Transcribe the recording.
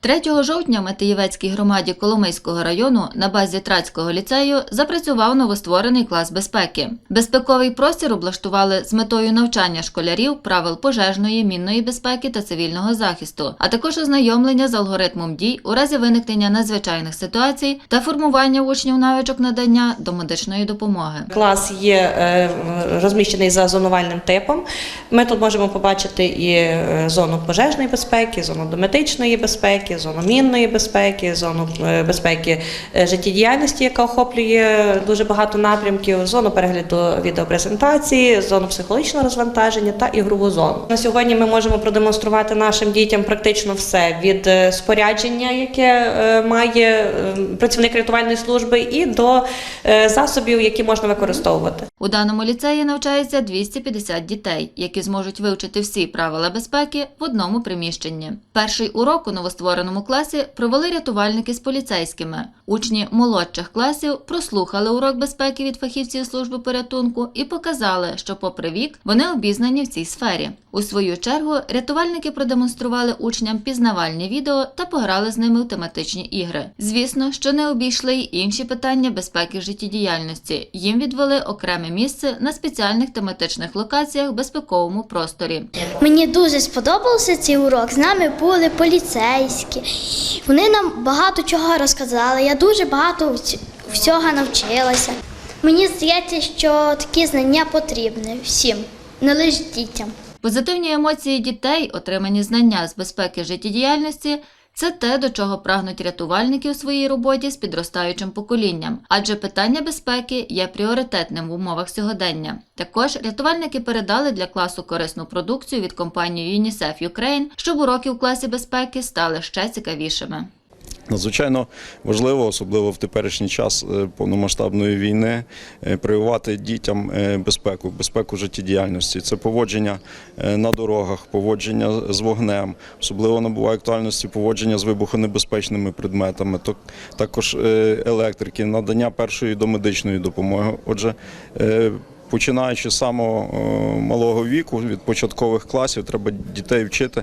3 жовтня в Матиєвецькій громаді Коломийського району на базі Трацького ліцею запрацював новостворений клас безпеки. Безпековий простір облаштували з метою навчання школярів правил пожежної, мінної безпеки та цивільного захисту, а також ознайомлення з алгоритмом дій у разі виникнення надзвичайних ситуацій та формування учнів навичок надання домедичної допомоги. Клас є е, розміщений за зонувальним типом. Ми тут можемо побачити і е, зону пожежної безпеки, зону домедичної безпеки, зону мінної безпеки, зону е, безпеки е, життєдіяльності, яка охоплює дуже багато напрямків, зону перегляду відеопрезентації, зону психологічного розвантаження та ігрову зону. На сьогодні ми можемо продемонструвати нашим дітям практично все від е, спорядження, яке має працівник рятувальної служби, і до засобів, які можна використовувати. У даному ліцеї навчається 250 дітей, які зможуть вивчити всі правила безпеки в одному приміщенні. Перший урок у новоствореному класі провели рятувальники з поліцейськими. Учні молодших класів прослухали урок безпеки від фахівців служби порятунку і показали, що, попри вік, вони обізнані в цій сфері. У свою чергу рятувальники продемонстрували учням пізнавальні відео та пограли з ними в тематичні ігри. Звісно, що не обійшли й інші питання безпеки життєдіяльності. Їм відвели окреме місце на спеціальних тематичних локаціях в безпековому просторі. Мені дуже сподобався цей урок. З нами були поліцейські. Вони нам багато чого розказали. Я дуже багато всього навчилася. Мені здається, що такі знання потрібні всім, не лише дітям. Позитивні емоції дітей, отримані знання з безпеки життєдіяльності. Це те, до чого прагнуть рятувальники у своїй роботі з підростаючим поколінням, адже питання безпеки є пріоритетним в умовах сьогодення. Також рятувальники передали для класу корисну продукцію від компанії UNICEF Ukraine, щоб уроки в класі безпеки стали ще цікавішими. Надзвичайно важливо, особливо в теперішній час е, повномасштабної війни, е, прививати дітям е, безпеку, безпеку життєдіяльності. Це поводження на дорогах, поводження з вогнем, особливо набуває актуальності поводження з вибухонебезпечними предметами, також електрики, надання першої домедичної допомоги. Отже, Починаючи з самого малого віку, від початкових класів, треба дітей вчити